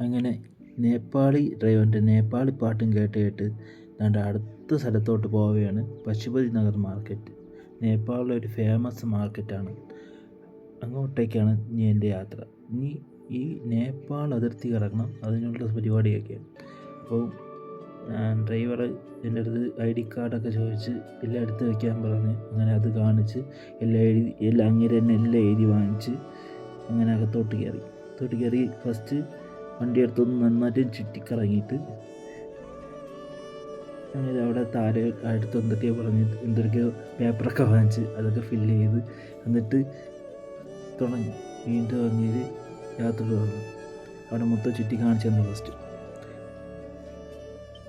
അങ്ങനെ നേപ്പാളി ഡ്രൈവറിന്റെ നേപ്പാളി പാട്ടും കേട്ട് കേട്ട് ഞങ്ങളുടെ അടുത്ത സ്ഥലത്തോട്ട് പോവുകയാണ് പശുപതി നഗർ മാർക്കറ്റ്. നേപ്പാളിലെ ഒരു ഫേമസ് മാർക്കറ്റാണ്. അങ്ങോട്ടേക്കാണ് ഇനി എന്റെ യാത്ര. ഇനി ഈ നേപ്പാൾ അതിർത്തി കടക്കണം അതിനുള്ള പരിപാടിയൊക്കെയാണ്. അപ്പോൾ ഡ്രൈവർ എന്റെ അടുത്ത് ഐ ഡി കാർഡൊക്കെ ചോദിച്ച് എല്ലാം എടുത്ത് വയ്ക്കാൻ പറഞ്ഞ് അങ്ങനെ അത് കാണിച്ച് എല്ലാം എഴുതി എല്ലാം അങ്ങനെ തന്നെ എല്ലാം എഴുതി വാങ്ങിച്ച് അങ്ങനെ അകത്തോട്ട് കയറി. അകത്തോട്ട് കയറി ഫസ്റ്റ് വണ്ടി എടുത്തൊന്ന് നന്നായിട്ട് ചുറ്റിക്കറങ്ങിയിട്ട് അങ്ങനെ അവിടെ താര അടുത്ത് എന്തൊക്കെയോ പറഞ്ഞ് എന്തൊക്കെയോ പേപ്പറൊക്കെ വാങ്ങിച്ച് അതൊക്കെ ഫില്ല് ചെയ്ത് എന്നിട്ട് തുടങ്ങി. വീണ്ടും അങ്ങേര് യാത്ര തുടങ്ങി അവിടെ മൊത്തം ചുറ്റി കാണിച്ചു തന്നു ഫസ്റ്റ്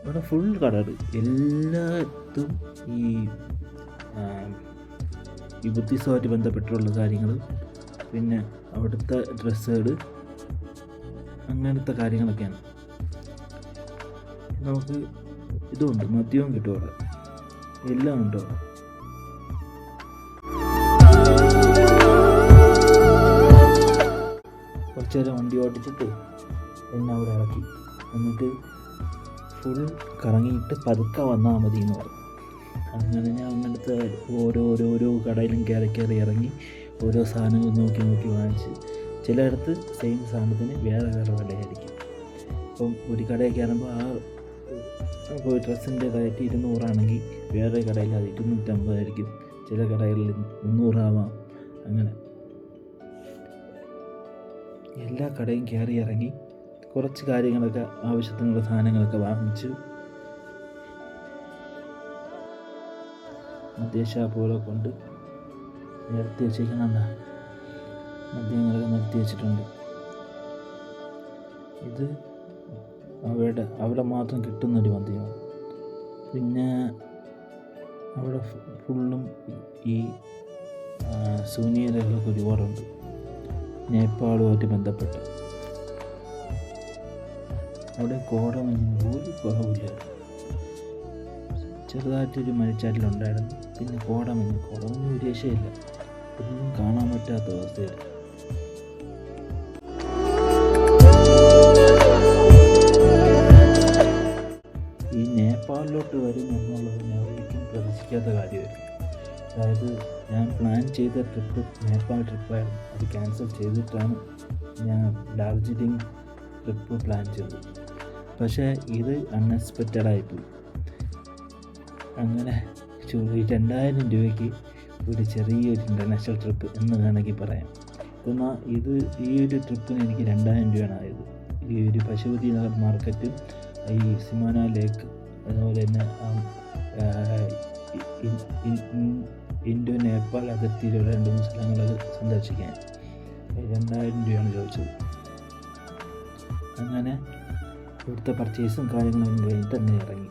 അവിടെ ഫുൾ കടകൾ എല്ലായിടത്തും ഈ ഈ ബുദ്ധിസമായിട്ട് ബന്ധപ്പെട്ടുള്ള കാര്യങ്ങൾ പിന്നെ അവിടുത്തെ ഡ്രസ്സുകൾ അങ്ങനത്തെ കാര്യങ്ങളൊക്കെയാണ്. നമുക്ക് ഇതുണ്ട് മദ്യവും കിട്ടും അവിടെ. എല്ലാം ഉണ്ടോ കുറച്ച് നേരം വണ്ടി ഓടിച്ചിട്ട് എന്നെ അവിടെ ഇറക്കി. എന്നിട്ട് ഫുൾ കറങ്ങിയിട്ട് പതുക്കെ വന്നാൽ മതി എന്ന് പറഞ്ഞു. അങ്ങനെ ഞാൻ അങ്ങനത്തെ ഓരോ ഓരോ ഓരോ കടയിലും കയറി കയറി ഇറങ്ങി ഓരോ സാധനങ്ങൾ നോക്കി നോക്കി വാങ്ങിച്ച് ചിലയിടത്ത് സെയിം സാധനത്തിന് വേറെ വേറെ വിലയായിരിക്കും. അപ്പം ഒരു കടയിൽ കയറുമ്പോൾ ആ ഇപ്പോൾ ഡ്രസ്സിന്റെ റേറ്റ് ഇരുന്നൂറാണെങ്കിൽ വേറെ കടയിൽ അത് ഇരുന്നൂറ്റമ്പതായിരിക്കും. ചില കടകളിൽ മുന്നൂറാവാം. അങ്ങനെ. എല്ലാ കടയും കയറി ഇറങ്ങി കുറച്ച് കാര്യങ്ങളൊക്കെ ആവശ്യത്തിനുള്ള സാധനങ്ങളൊക്കെ വാങ്ങിച്ചു. മദ്യഷാപ്പുകളെ കൊണ്ട് നേരത്തെ വെച്ചിരിക്കണണ്ട മദ്യങ്ങളൊക്കെ നിർത്തി വെച്ചിട്ടുണ്ട്. ഇത് അവിടെ അവിടെ മാത്രം കിട്ടുന്നൊരു മദ്യമാണ്. പിന്നെ അവിടെ ഫുള്ളും ഈ സൂനിയറുകളൊക്കെ ഒരുപാടുണ്ട്. നേപ്പാളുമായിട്ട് ബന്ധപ്പെട്ട്. അവിടെ കോടമഞ്ഞിന് ഒരു കുറവില്ല ചെറുതായിട്ടൊരു മരിച്ചാറ്റിലുണ്ടായിരുന്നു. പിന്നെ കോടമഞ്ഞ് കോടമഞ്ഞ് ഒരു രക്ഷയില്ല. ഒന്നും കാണാൻ പറ്റാത്ത അവസ്ഥയിൽ പ്രതീക്ഷിക്കാത്ത കാര്യമായിരുന്നു. അതായത് ഞാൻ പ്ലാൻ ചെയ്ത ട്രിപ്പ് നേപ്പാൾ ട്രിപ്പായിരുന്നു അത് ക്യാൻസൽ ചെയ്തിട്ടാണ് ഞാൻ ഡാർജിലിംഗ് ട്രിപ്പ് പ്ലാൻ ചെയ്തത്. പക്ഷേ ഇത് അൺഎക്സ്പെക്റ്റഡ് ആയിപ്പോയി അങ്ങനെ രണ്ടായിരം രൂപയ്ക്ക് ഒരു ചെറിയൊരു ഇന്റർനാഷണൽ ട്രിപ്പ് എന്ന് വേണമെങ്കിൽ പറയാം. എന്നാൽ ഇത് ഈ ഒരു ട്രിപ്പിന് എനിക്ക് രണ്ടായിരം രൂപയാണ് ആയത്. ഈ ഒരു പശുപതി നഗർ മാർക്കറ്റ് ഈ സിമാന ലേക്ക് അതുപോലെ തന്നെ ഇൻഡോ നേപ്പാൾ അതിർത്തിയിലുള്ള രണ്ട് മൂന്ന് സ്ഥലങ്ങൾ സന്ദർശിക്കാൻ. രണ്ടായിരം രൂപയാണ് ചോദിച്ചത്. അങ്ങനെ ഇവിടുത്തെ പർച്ചേസും കാര്യങ്ങളും കഴിഞ്ഞ് തന്നെ ഇറങ്ങി.